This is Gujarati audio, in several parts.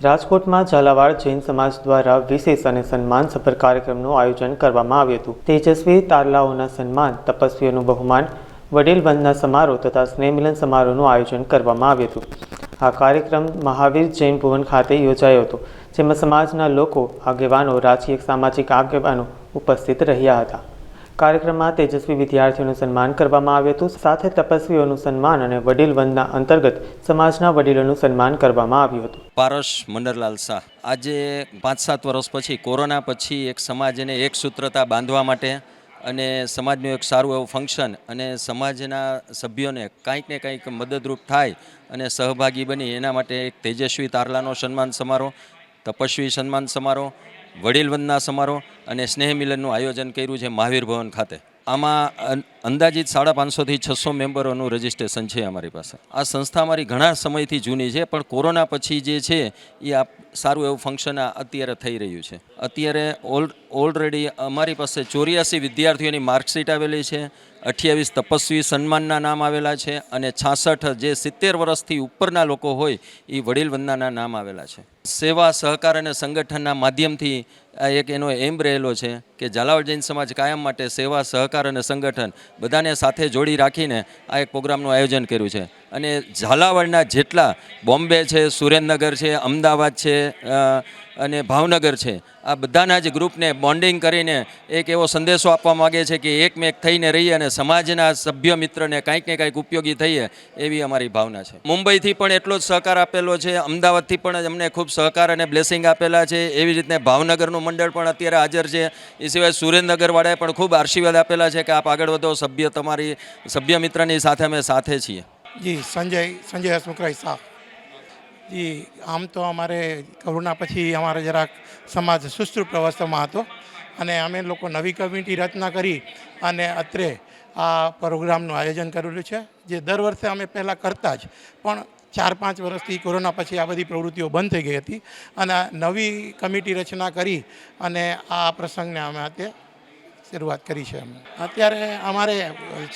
રાજકોટમાં ઝાલાવાડ જૈન સમાજ દ્વારા વિશેષ અને સન્માનસભર કાર્યક્રમનું આયોજન કરવામાં આવ્યું હતું. તેજસ્વી તારલાઓના સન્માન, તપસ્વીઓનું બહુમાન વડીલ વંદના સમારોહ તથા સ્નેહમિલન સમારોહનું આયોજન કરવામાં આવ્યું હતું. આ કાર્યક્રમ મહાવીર જૈન ભુવન ખાતે યોજાયો હતો, જેમાં સમાજના લોકો, આગેવાનો, રાજકીય, સામાજિક આગેવાનો ઉપસ્થિત રહ્યા હતા. કાર્યક્રમમાં તેજસ્વી વિદ્યાર્થીઓનું સન્માન કરવામાં આવ્યું હતું. સાથે તપસ્વીઓનું સન્માન અને વડીલ વંદના અંતર્ગત સમાજના વડીલોનું સન્માન કરવામાં આવ્યું હતું. પારસ મંડરલાલ શાહ, આજે પાંચ સાત વર્ષ પછી, કોરોના પછી એક સમાજને એક સૂત્રતા બાંધવા માટે અને સમાજનું એક સારું એવું ફંક્શન અને સમાજના સભ્યોને કાંઈક ને કંઈક મદદરૂપ થાય અને સહભાગી બની, એના માટે એક તેજસ્વી તારલાનો સન્માન સમારોહ, તપસ્વી સન્માન સમારોહ વડીલ વંદના સમારોહ અને સ્નેહ મિલનનું આયોજન કર્યું છે મહાવીર ભવન ખાતે. આમાં અંદાજિત સાડા પાંચસોથી છસો મેમ્બરોનું રજિસ્ટ્રેશન છે અમારી પાસે. આ સંસ્થા અમારી ઘણા સમયથી જૂની છે, પણ કોરોના પછી જે છે એ આ સારું એવું ફંક્શન અત્યારે થઈ રહ્યું છે. અત્યારે ઓલ ઓલરેડી અમારી પાસે ચોર્યાસી વિદ્યાર્થીઓની માર્કશીટ આવેલી છે, અઠ્યાવીસ તપસ્વી સન્માનના નામ આવેલા છે અને છાસઠ જે સિત્તેર વર્ષથી ઉપરના લોકો હોય એ વડીલ વંદનાના નામ આવેલા છે. સેવા, સહકાર અને સંગઠનના માધ્યમથી આ એક એનો એમ રહેલો છે કે ઝાલાવાડ જૈન સમાજ કાયમ માટે સેવા, સહકાર અને સંગઠન બધાને સાથે જોડી રાખીને આ એક પ્રોગ્રામનું આયોજન કર્યું છે. અને ઝાલાવાડના જેટલા બોમ્બે છે, સુરેન્દ્રનગર છે, અમદાવાદ છે અને ભાવનગર છે, આ બધાના જ ગ્રુપને બોન્ડિંગ કરીને એક એવો સંદેશો આપવા માગે છે કે એકમેક થઈને રહીએ અને સમાજના સભ્ય મિત્રને કાંઈક ને કાંઈક ઉપયોગી થઈએ એવી અમારી ભાવના છે. મુંબઈથી પણ એટલો જ સહકાર આપેલો છે, અમદાવાદથી પણ અમને ખૂબ સહકાર અને બ્લેસિંગ આપેલા છે, એવી રીતને ભાવનગરનું મંડળ પણ અત્યારે હાજર છે. એ સિવાય સુરેન્દ્રનગરવાળાએ પણ ખૂબ આશીર્વાદ આપેલા છે કે આપ આગળ વધો, સભ્ય તમારી, સભ્ય મિત્રની સાથે અમે સાથે છીએ. જી, સંજય સંજય હસમુખરાય શાહ જી, આમ તો અમારે કરુણા પછી અમારે જરાક સમાજ સુસ્તૃપ અવસ્થામાં હતો અને અમે લોકો નવી કમિટી રચના કરી અને અત્રે આ પ્રોગ્રામનું આયોજન કરેલું છે, જે દર વર્ષે અમે પહેલાં કરતા જ, પણ ચાર પાંચ વર્ષથી કોરોના પછી આ બધી પ્રવૃત્તિઓ બંધ થઈ ગઈ હતી અને નવી કમિટી રચના કરી અને આ પ્રસંગને અમે અત્યારે શરૂઆત કરી છે અમે અત્યારે અમારે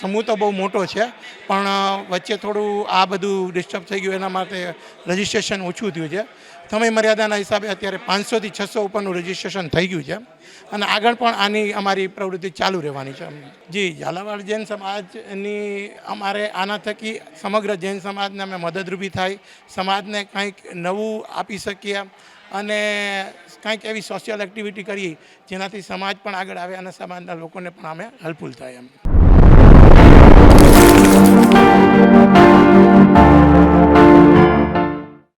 સમૂહ તો બહુ મોટો છે, પણ વચ્ચે થોડું આ બધું ડિસ્ટર્બ થઈ ગયું, એના માટે રજિસ્ટ્રેશન ઓછું થયું છે. સમય મર્યાદાના હિસાબે અત્યારે પાંચસોથી છસો ઉપરનું રજિસ્ટ્રેશન થઈ ગયું છે. અને આગળ પણ આની અમારી પ્રવૃત્તિ ચાલુ રહેવાની છે. જી, ઝાલાવાડ જૈન સમાજની અમારે આના થકી સમગ્ર જૈન સમાજને અમે મદદરૂપી થાય, સમાજને કંઈક નવું આપી શકીએ. અને કંઈક એવી સોશિયલ એક્ટિવિટી કરી જેનાથી સમાજ પણ આગળ આવે અને સમાજના લોકોને પણ અમે હેલ્પફુલ થાય એમ.